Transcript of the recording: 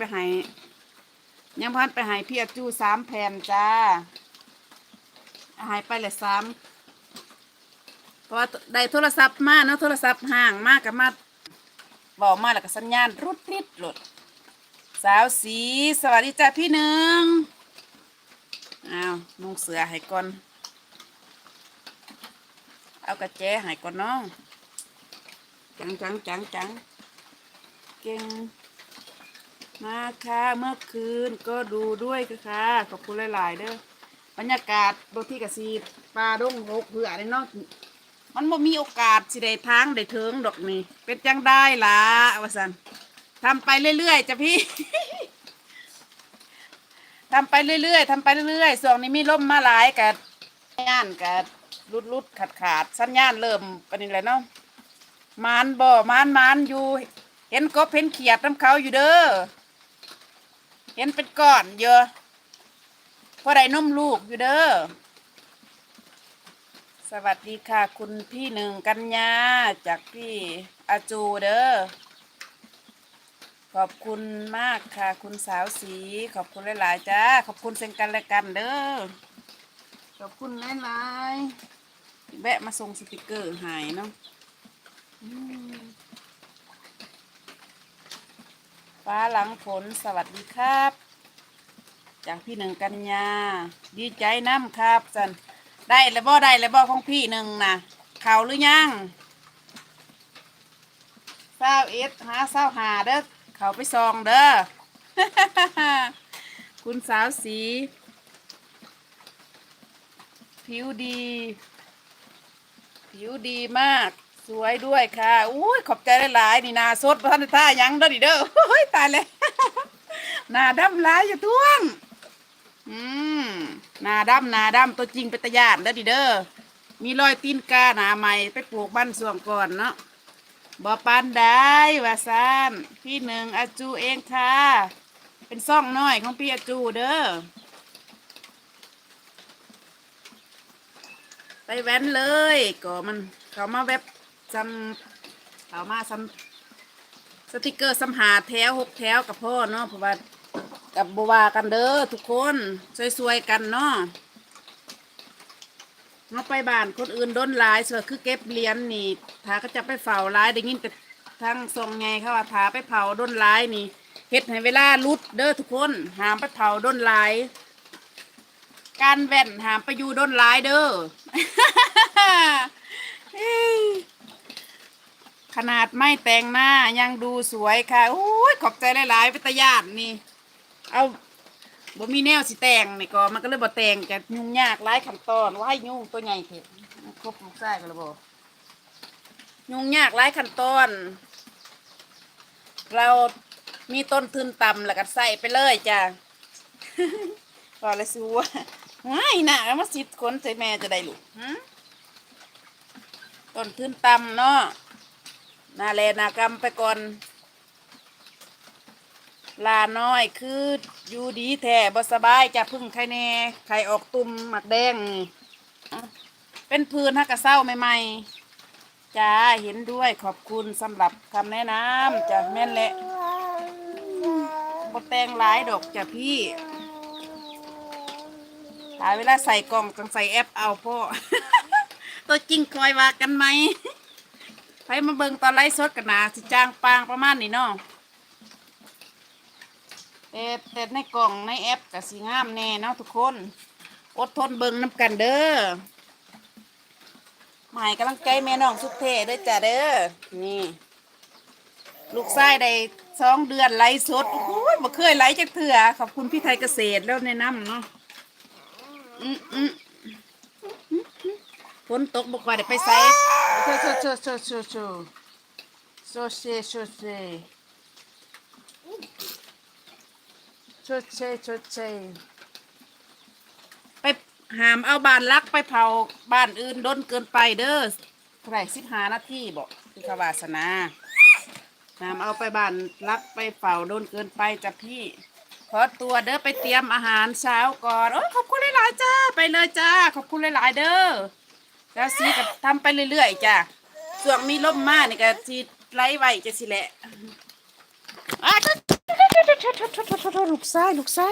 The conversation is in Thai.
ไปให้ยังพันไปให้พี่อจูสามแผ่นจ้าหายไปเลยสามเพราะว่าได้โทรศัพท์มาเนาะโทรศัพท์ห่างมากกับมาบอกมาแล้วก็สัญญาณรุดริดหลุดสาวสีสวัสดีจ้าพี่หนึ่งอ้าวนุ่งเสือให้ก่อน เอากระแจให้ก่อนเน้องจังจังจังจังเก่ง มาค่ะเมื่อคืนก็ดูด้วยค่ะขอบคุณหลาย ๆ เด้อบรรยากาศบางที่กะสีปลาดงหกเผื่อได้เนาะมันบ่มีโอกาสสิได้ทางได้เทิงดอกนี่เป็นจังได้ล่ะว่าสันทำไปเรื่อย ๆจ้ะพี่ทำไปเรื่อยๆทำไปเรื่อยๆส่วงนี้มีลมมาหลายกับงานกับรุดรุดขาดขาดสัญญาณเริ่มปานนี้แหละเนาะมานบ่มานมานอยู่ เห็นกบเห็นเขียดน้ำเขาอยู่เด้อ ห็นเป็นก้อนเยอะพอได้นมลูกอยู่เด้อ สวัสดีค่ะ คุณพี่หนึ่งกัญญาจากพี่อาจูเด้อ ขอบคุณมากค่ะ คุณสาวสี ขอบคุณหลาย ๆ จ้า ขอบคุณเซนกันและกันเด้อ ขอบคุณหลาย ๆ แวะมาส่งสติกเกอร์หายเนาะอืม ฟ้าหลังฝนสวัสดีครับ จากพี่หนึ่งกันยาดีใจน้ำครับจันได้แล้วบ่ได้แล้วบ่ของพี่หนึ่งนะเขาหรือยังเศร้าเอ็ดหาเศร้าหาเด้อเขาไปซองเด้อคุณสาวสี ผิวดี ผิวดีมาก สวยด้วยค่ะอุ้ยขอบใจหลายๆนี่นาสดพระท่านท่ายังเด้อดิเด้อโอ้ยตายเลยนาดำหลายอยู่ท้วงอืมนาดำนาดำตัวจริงเป็นตะยานเด้อดิเด้อมีรอยตีนกาหนาใหม่ไปปลูกบ้านส่วงก่อนเนาะบ่ปานได้ว่าซานพี่หนึ่งอาจูเองค่ะ เป็นซ่องน้อยของพี่อาจูเด้อไปแว้นเลยก็มันเขามาเว็บ จำเขามาซ้ำสติกเกอร์ซ้ำหาแถวหกแถวกับพ่อเนาะเพราะว่ากับบัวกันเด้อทุกคนสวยๆกันเนาะเราไปบ้านคนอื่นโดนลายส่วนคือเก็บเหรียญนี่ถ้าก็จะไปเฝ้าลายได้ยินแต่ทางทรงไงเขาว่าถ้าไปเผาโดนลายนี่เฮ็ดให้เวลาลุดเด้อทุกคนหามไปเผาโดนลาย การแว่นหามไปอยู่โดนลายเด้อ นาดไม่แต่งหน้ายังดูสวยค่ะโอ้ยขอบใจหลายๆเป็นตาญาตนี่ เอาบ่มีแนวสิแต่งนี่ก็มันก็เลยบ่แต่งจะยุ่งยากหลายขั้นตอนว่าให้ยุ่งตัวใหญ่เถอะครบลูกชายกันแล้วบ่ยุ่งยากหลายขั้นตอน เรามีต้นทุนต่ำแล้วก็ใส่ไปเลยจ้ะก็เลยสู้ว่ายนะแล้วมาสิทธิ์คนใส่แม่จะได้ลูกหึต้นทุนต่ำเนาะ นาแลนากรรมไปก่อน ลาน้อยคืออยู่ดีแท้บ่สบายจะพึ่งไข่แน่ไข่ออกตุ่มหมักแดง เป็นพื้นฮักกะเศร้าใหม่ๆจ้าเห็นด้วยขอบคุณสำหรับคำแนะนำจ้ะแม่นแหละบ่แตงหลายดอกจ้ะพี่หาเวลาใส่กล่องต้องใส่แอปเอาพ่อ ตัวจริงคอยว่ากันไหม ไปมาเบิ่งตอนไลฟ์สดกันนะสิจ้างปางประมาณนี้เนาะแต่แต่ในกล่องในแอปกับสีงามแน่เนาะทุกคน อดทนเบิ่งน้ำกันเด้อหมายกำลังใจแม่น้องสุดเทด้วยจ้ะเด้อนี่ ลูกชายได้สองเดือนไลฟ์สดโอ้โหบ่เคยไลฟ์จักเถื่อขอบคุณพี่ไทยเกษตรแล้วแนะนำเนาะอืมอืม ฝนตกบกว่าเดี๋ยวไปใส่โชโชโชโชโชโชโชเชโชเชโชเชโชเชไปหามเอาบ้านลักไปเผาบ้านอื่นด้นเกินไปเด้อเท่าไหร่สิบห้านาทีบอกคือขวาสนาหามเอาไปบ้านลักไปเผาด้นเกินไปจ้ะพี่ขอตัวเด้อไปเตรียมอาหารเช้าก่อน โอ้ขอบคุณหลายๆจ้า ไปเลยจ้า ขอบคุณหลายๆเด้อ แล้วซีก็ทำไปเรื่อยๆจ้าส่วนมีลมมากนี่ก็สิไล่ไว้จะสิแหละอ้าวลูกไส้ลูกไส้